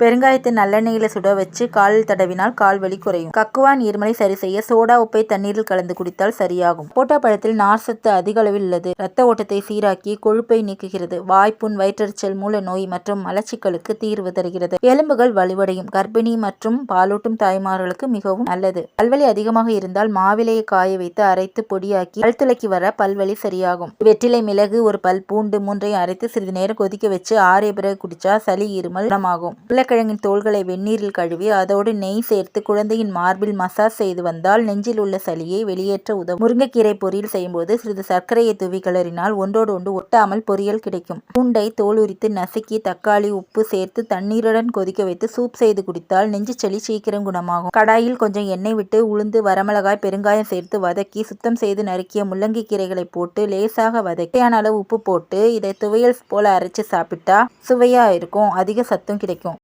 பெருங்காயத்தை நல்லெண்ணெயில சுட வச்சு காலில் தடவினால் கால் வலி குறையும். கக்குவான் இருமலை சரி செய்ய சோடா உப்பை தண்ணீரில் கலந்து குடித்தால் சரியாகும். போட்டா பழத்தில் நார் சத்து அதிக அளவில் உள்ளது. இரத்த ஓட்டத்தை சீராக்கி கொழுப்பை நீக்குகிறது. வாய்ப்புண் வயிற்றெரிச்சல் மூல நோய் மற்றும் மலச்சிக்கலுக்கு தீர்வு தருகிறது. எலும்புகள் வலுவடையும். கர்ப்பிணி மற்றும் பாலூட்டும் தாய்மார்களுக்கு மிகவும் நல்லது. பல்வலி அதிகமாக இருந்தால் மாவிலையை காய வைத்து அரைத்து பொடியாக்கி பல் வர பல்வலி சரியாகும். வெற்றிலை மிளகு ஒரு பல் பூண்டு மூன்றையும் அரைத்து சிறிது நேரம் கொதிக்க வச்சு ஆறிய பிறகு குடிச்சா சளி இருமல் குணமாகும். உருளைக்கிழங்கின் தோள்களை வெந்நீரில் கழுவி அதோடு நெய் சேர்த்து குழந்தையின் மார்பில் மசாஜ் செய்து வந்தால் நெஞ்சில் உள்ள சளியை வெளியேற்ற உதவும். முருங்கைக்கீரை பொரியல் செய்யும்போது சிறிது சர்க்கரையை தூவி கிளறினால் ஒன்றோடு ஒன்று ஒட்டாமல் பொரியல் கிடைக்கும். பூண்டை தோல் உரித்து நசுக்கி தக்காளி உப்பு சேர்த்து தண்ணீருடன் கொதிக்க வைத்து சூப் செய்து குடித்தால் நெஞ்சு சளி சீக்கிரம் குணமாகும். கடாயில் கொஞ்சம் எண்ணெய் விட்டு உளுந்து வரமிளகாய் பெருங்காயம் சேர்த்து வதக்கி சுத்தம் செய்து நறுக்கிய முள்ளங்கி கீரைகளை போட்டு லேசாக வதக்கியான அளவு உப்பு போட்டு இதை துவையல் போல அரைச்சு சாப்பிட்டா சுவையா இருக்கும் அதிக சத்தும் கிடைக்கும்.